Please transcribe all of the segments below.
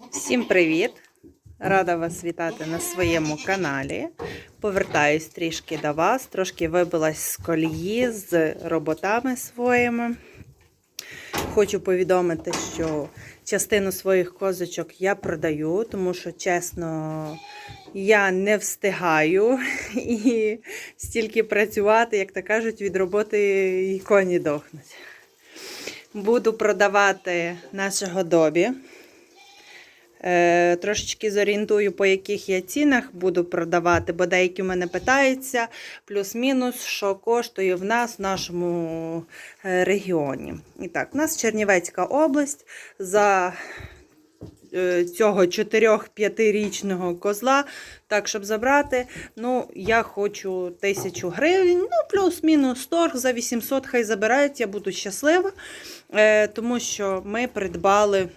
Всім привіт! Рада вас вітати на своєму каналі. Повертаюсь трішки до вас, трошки вибилась з колії з роботами своїми. Хочу повідомити, що частину своїх козочок я продаю, тому що, чесно, я не встигаю і стільки працювати, як то кажуть, від роботи і коні дохнуть. Буду продавати нашого добі. Е, трошечки зорієнтую, по яких я цінах буду продавати, бо деякі в мене питаються, плюс-мінус, що коштує в нас в нашому е, регіоні. І так, у нас Чернівецька область за е, цього 4-5-річного козла. Так, щоб забрати, ну, я хочу тисячу гривень, ну, плюс-мінус торг за 800 хай забирають, я буду щаслива, тому що ми придбали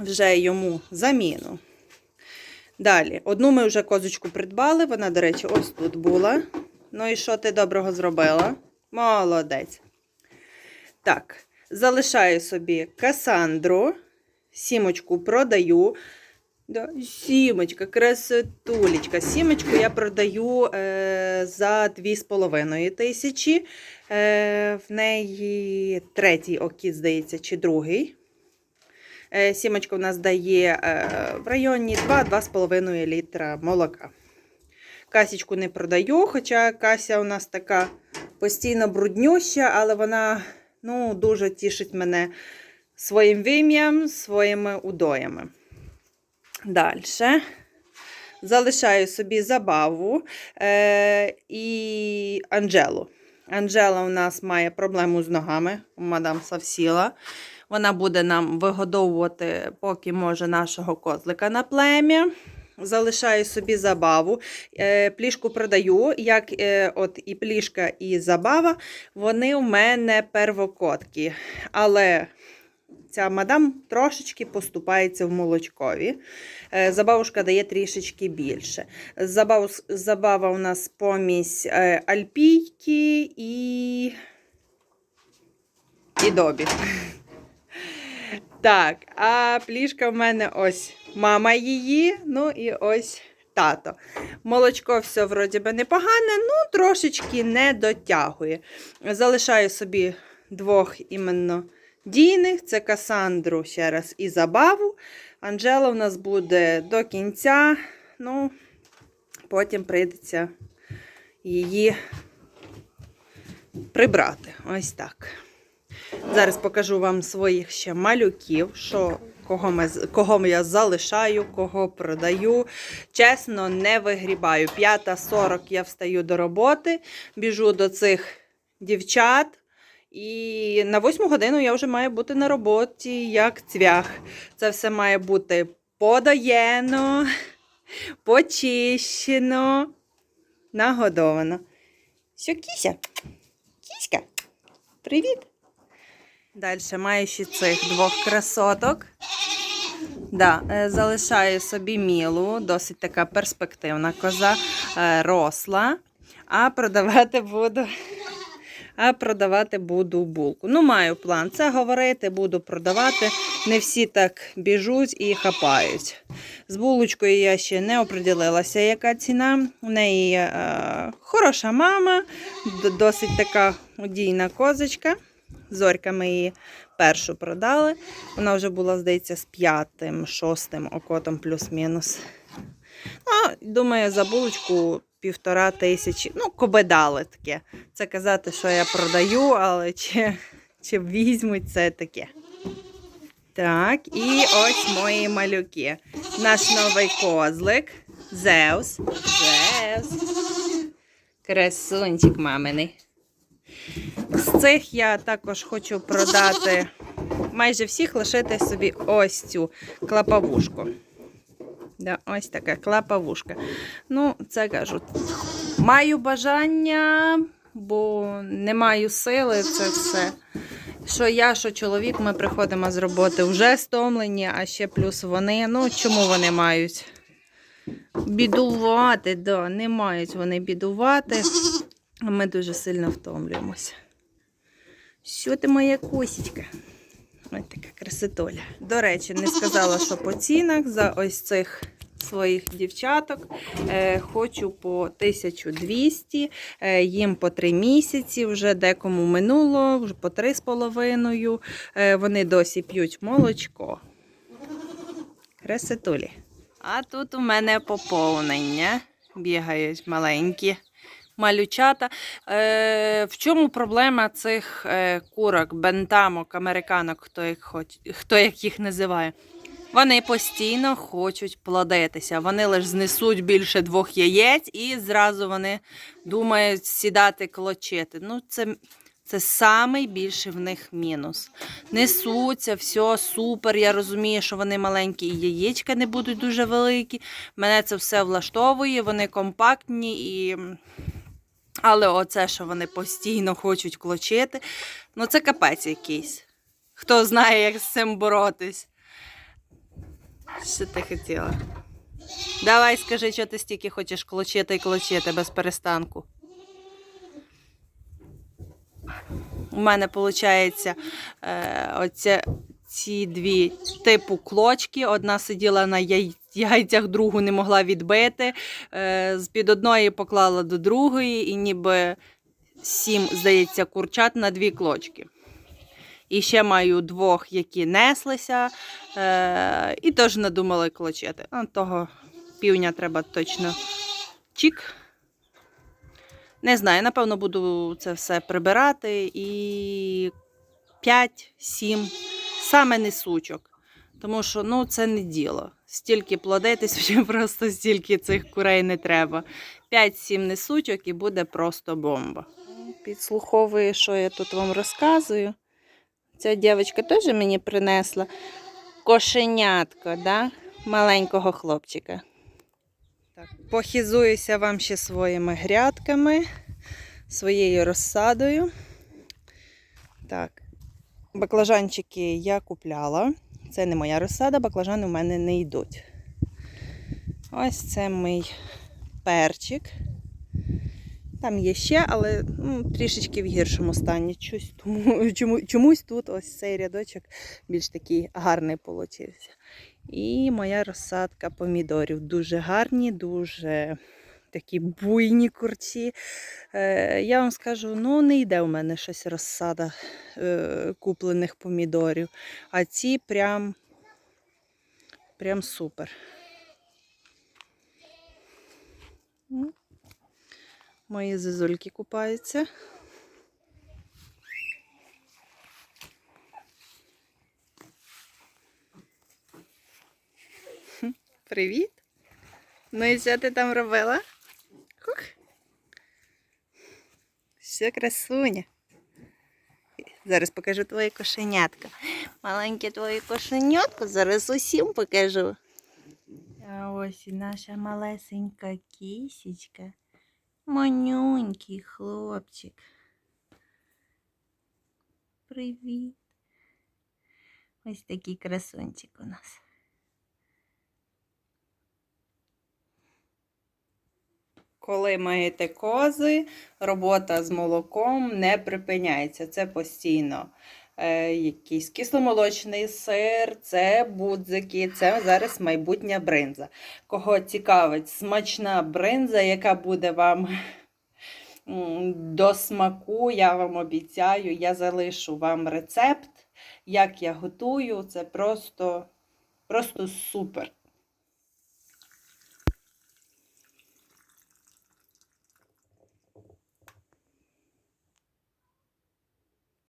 вже йому заміну. Далі, одну ми вже козочку придбали, вона, до речі, ось тут була. Ну і що ти доброго зробила? Молодець. Так, залишаю собі Касандру. Сімочку продаю. Да, Сімочка, красотулечка. Сімочку я продаю е, за 2,5 тисячі. Е, в неї третій окіт, здається, чи другий. Е, Сімочка у нас дає е, в районі 2-2,5 літра молока. Касічку не продаю, хоча кася у нас така постійно бруднюща, але вона ну, дуже тішить мене своїм вим'ям, своїми удоями. Далі. Залишаю собі забаву е, і Анджелу. Анджела у нас має проблему з ногами, мадам Савсіла. Вона буде нам вигодовувати, поки може, нашого козлика на плем'я. Залишаю собі забаву. Е, Плішку продаю, як е, от і плішка, і забава, вони у мене первокотки. Але ця мадам трошечки поступається в молочкові. Е, Забавушка дає трішечки більше. Забав, забава у нас помість альпійки і, і добі. Так, а плішка в мене ось мама її, ну і ось тато. Молочко все вроді би непогане, ну трошечки не дотягує. Залишаю собі двох іменно дійних. Це Касандру ще раз і забаву. Анжела у нас буде до кінця, ну, потім прийдеться її прибрати. Ось так. Зараз покажу вам своїх ще малюків, що, кого, ми, кого я залишаю, кого продаю. Чесно, не вигрібаю. 5.40 я встаю до роботи, біжу до цих дівчат. І на 8 годину я вже маю бути на роботі як цвях. Це все має бути подоєно, почищено, нагодовано. Що, кіся? Кіська, привіт! Далі маю ще цих двох красоток. Да, е, залишаю собі мілу, досить така перспективна коза, е, росла. А продавати буду. А продавати буду булку. Ну, маю план. Це говорити, буду продавати. Не всі так біжуть і хапають. З булочкою я ще не оприділилася, яка ціна. У неї е, хороша мама, досить така удійна козочка. Зорька ми її першу продали. Вона вже була, здається, з п'ятим, шостим окотом плюс-мінус. Ну, думаю, за булочку півтора тисячі. Ну, коби дали таке. Це казати, що я продаю, але чи, чи візьмуть це таке. Так, і ось мої малюки. Наш новий козлик. Зеус. Зеус. Красунчик маминий. З цих я також хочу продати майже всіх лишити собі ось цю клапавушку. Да, ось така клапавушка. Ну, це кажу. Маю бажання, бо не маю сили це все. Що я, що чоловік, ми приходимо з роботи вже стомлені, а ще плюс вони. Ну, чому вони мають? Бідувати, да, не мають вони бідувати. Ми дуже сильно втомлюємося. Що ти моя косічка? Ось така красотуля. До речі, не сказала, що по цінах за ось цих своїх дівчаток е, хочу по 1200, е, їм по 3 місяці, вже декому минуло, вже по 3,5. Е, вони досі п'ють молочко. Красотулі. А тут у мене поповнення. Бігають маленькі малючата. Е, в чому проблема цих е, курок, бентамок, американок, хто як, хоч, хто як їх називає? Вони постійно хочуть плодитися. Вони лише знесуть більше двох яєць і зразу вони думають сідати клочити. Ну, це, це самий більший в них мінус. Несуться, все супер. Я розумію, що вони маленькі і яєчка не будуть дуже великі. Мене це все влаштовує, вони компактні і. Але оце, що вони постійно хочуть клочити, ну це капець якийсь. Хто знає, як з цим боротись. Що ти хотіла? Давай скажи, що ти стільки хочеш клочити і клочити без перестанку. У мене виходить е, оце, ці дві типу клочки. Одна сиділа на яй- яйцях, другу не могла відбити. Е, з-під одної поклала до другої, і ніби сім, здається, курчат на дві клочки. І ще маю двох, які неслися, е, і теж надумали клочити. А того півня треба точно чік. Не знаю, напевно, буду це все прибирати і 5-7 саме несучок. Тому що ну, це не діло. Стільки плодитись, вже просто стільки цих курей не треба. 5-7 несучок і буде просто бомба. Підслуховую, що я тут вам розказую. Ця дівчинка теж мені принесла кошенятко, да? маленького хлопчика. Так, похизуюся вам ще своїми грядками, своєю розсадою. Так, баклажанчики я купляла. Це не моя розсада, баклажани у мене не йдуть. Ось це мій перчик. Там є ще, але ну, трішечки в гіршому стані. Чусь, тому, чому, чомусь тут ось цей рядочок більш такий гарний получився. І моя розсадка помідорів. Дуже гарні, дуже такі буйні курці. Е, я вам скажу, ну не йде у мене щось розсада е, куплених помідорів. А ці прям, прям супер. Мої зозульки купаються. Привіт. Ну і що ти там робила? Все красуня. Зараз покажу твоє кошенятко. Маленьке твоє кошенятко, зараз усім покажу. А ось і наша малесенька кісечка. Манюнький хлопчик. Привіт. Ось такий красунчик у нас. Коли маєте кози, робота з молоком не припиняється. Це постійно. Е, якийсь кисломолочний сир, це будзики, це зараз майбутня бринза. Кого цікавить смачна бринза, яка буде вам до смаку, я вам обіцяю, я залишу вам рецепт, як я готую. Це просто, просто супер.